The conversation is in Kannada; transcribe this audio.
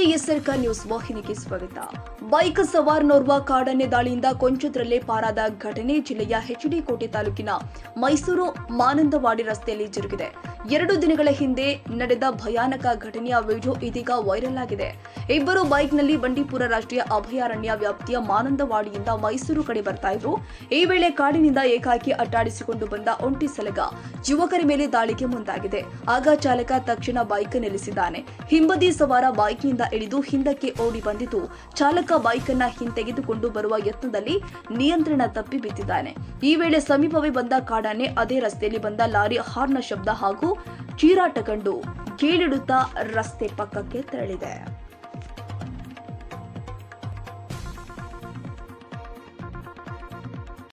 ಸರ್ಕಾರ ನ್ಯೂಸ್ ವಾಹಿನಿಗೆ ಸ್ವಾಗತ. ಬೈಕ್ ಸವಾರನೋರ್ವ ಕಾಡಾನೆ ದಾಳಿಯಿಂದ ಕೊಂಚದ್ರಲ್ಲೇ ಪಾರಾದ ಘಟನೆ ಜಿಲ್ಲೆಯ ಹೆಚ್ಡಿ ಕೋಟೆ ತಾಲೂಕಿನ ಮೈಸೂರು ಮಾನಂದವಾಡಿ ರಸ್ತೆಯಲ್ಲಿ ಜರುಗಿದೆ. ಎರಡು ದಿನಗಳ ಹಿಂದೆ ನಡೆದ ಭಯಾನಕ ಘಟನೆಯ ವಿಡಿಯೋ ಇದೀಗ ವೈರಲ್ ಆಗಿದೆ. ಇಬ್ಬರು ಬೈಕ್ನಲ್ಲಿ ಬಂಡೀಪುರ ರಾಷ್ಟ್ರೀಯ ಅಭಯಾರಣ್ಯ ವ್ಯಾಪ್ತಿಯ ಮಾನಂದವಾಡಿಯಿಂದ ಮೈಸೂರು ಕಡೆ ಬರ್ತಾ ಇದ್ರು. ಈ ವೇಳೆ ಕಾಡಿನಿಂದ ಏಕಾಕಿ ಅಟ್ಟಾಡಿಸಿಕೊಂಡು ಬಂದ ಒಂಟಿ ಸಲಗ ಯುವಕರ ಮೇಲೆ ದಾಳಿಗೆ ಮುಂದಾಗಿದೆ. ಆಗ ಚಾಲಕ ತಕ್ಷಣ ಬೈಕ್ ನಿಲ್ಲಿಸಿದ್ದಾನೆ. ಹಿಂಬದಿ ಸವಾರ ಬೈಕ್ನಿಂದ ಇಳಿದು ಹಿಂದಕ್ಕೆ ಓಡಿ ಬಂದಿದ್ದು, ಚಾಲಕ ಬೈಕ್ ಅನ್ನ ಹಿಂತೆಗೆದುಕೊಂಡು ಬರುವ ಯತ್ನದಲ್ಲಿ ನಿಯಂತ್ರಣ ತಪ್ಪಿ ಬಿದ್ದಿದ್ದಾನೆ. ಈ ವೇಳೆ ಸಮೀಪವೇ ಬಂದ ಕಾಡಾನೆ ಅದೇ ರಸ್ತೆಯಲ್ಲಿ ಬಂದ ಲಾರಿ ಹಾರ್ನ ಶಬ್ದ ಹಾಗೂ ಚೀರಾಟ ಕಂಡು ಕೀಳಿಡುತ್ತಾ ರಸ್ತೆ ಪಕ್ಕಕ್ಕೆ ತೆರಳಿದೆ.